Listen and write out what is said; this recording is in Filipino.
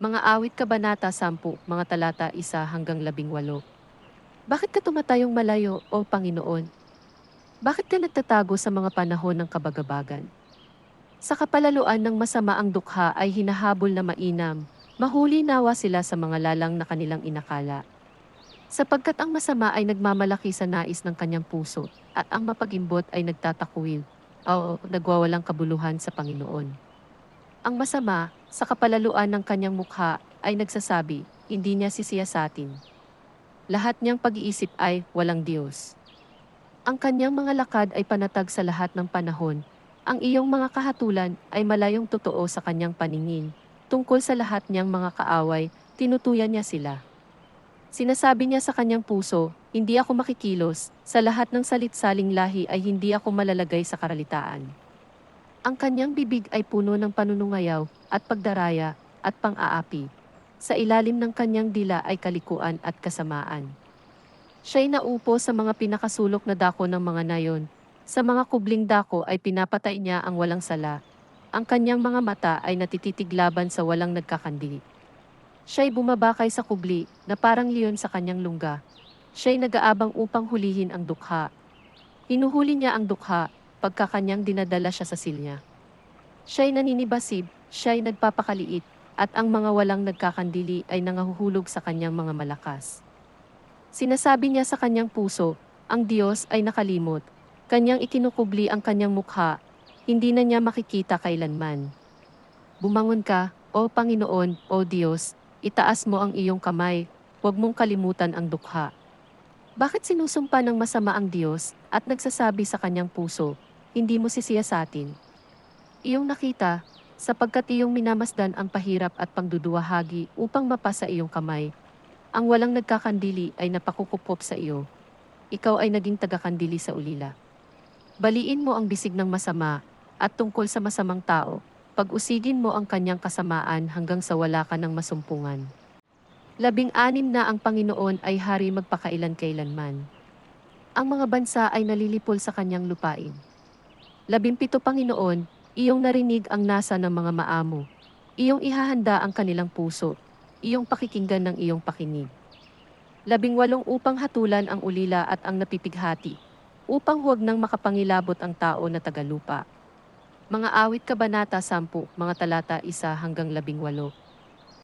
Mga awit kabanata 10, mga talata 1 hanggang 18. Bakit ka tumatayong malayo, O Panginoon? Bakit ka nagtatago sa mga panahon ng kabagabagan? Sa kapalaluan ng masama ang dukha ay hinahabol na mainam, mahuli nawa sila sa mga lalang na kanilang inakala. Sapagkat ang masama ay nagmamalaki sa nais ng kanyang puso, at ang mapagimbot ay nagtatakwil, o nagwawalang kabuluhan sa Panginoon. Ang masama, sa kapalaluan ng kanyang mukha, ay nagsasabi, hindi niya sisiyasatin. Lahat niyang pag-iisip ay walang Diyos. Ang kanyang mga lakad ay panatag sa lahat ng panahon. Ang iyong mga kahatulan ay malayong totoo sa kanyang paningin. Tungkol sa lahat niyang mga kaaway, tinutuyan niya sila. Sinasabi niya sa kanyang puso, hindi ako makikilos, sa lahat ng salitsaling lahi ay hindi ako malalagay sa karalitaan. Ang kanyang bibig ay puno ng panunungayaw at pagdaraya at pang-aapi. Sa ilalim ng kanyang dila ay kalikuan at kasamaan. Siya'y naupo sa mga pinakasulok na dako ng mga nayon. Sa mga kubling dako ay pinapatay niya ang walang sala. Ang kanyang mga mata ay natititig laban sa walang nagkakandili. Siya'y bumabakay sa kubli na parang leon sa kanyang lungga. Siya'y nag-aabang upang hulihin ang dukha. Hinuhuli niya ang dukha pagkakanyang dinadala siya sa silya. Siya'y naninibasib, siya'y nagpapakaliit, at ang mga walang nagkakandili ay nangahuhulog sa kanyang mga malakas. Sinasabi niya sa kanyang puso, ang Diyos ay nakalimot, kanyang ikinukubli ang kanyang mukha, hindi na niya makikita kailanman. Bumangon ka, O Panginoon, O Diyos, itaas mo ang iyong kamay, huwag mong kalimutan ang dukha. Bakit sinusumpa ng masama ang Diyos at nagsasabi sa kanyang puso, hindi mo sisiyasatin? Iyong nakita, sapagkat iyong minamasdan ang pahirap at pangduduwahagi upang mapasa iyong kamay. Ang walang nagkakandili ay napakukupop sa iyo. Ikaw ay naging tagakandili sa ulila. Baliin mo ang bisig ng masama at tungkol sa masamang tao, pag-usigin mo ang kanyang kasamaan hanggang sa wala ka ng masumpungan. Labing-anim na ang Panginoon ay hari magpakailan kailanman. Ang mga bansa ay nalilipol sa kanyang lupain. Labimpito Panginoon, iyong narinig ang nasa ng mga maamo. Iyong ihahanda ang kanilang puso. Iyong pakikinggan ng iyong pakinig. Labing walong upang hatulan ang ulila at ang napipighati, upang huwag nang makapangilabot ang tao na tagalupa. Mga awit kabanata 10, mga talata 1 hanggang 18.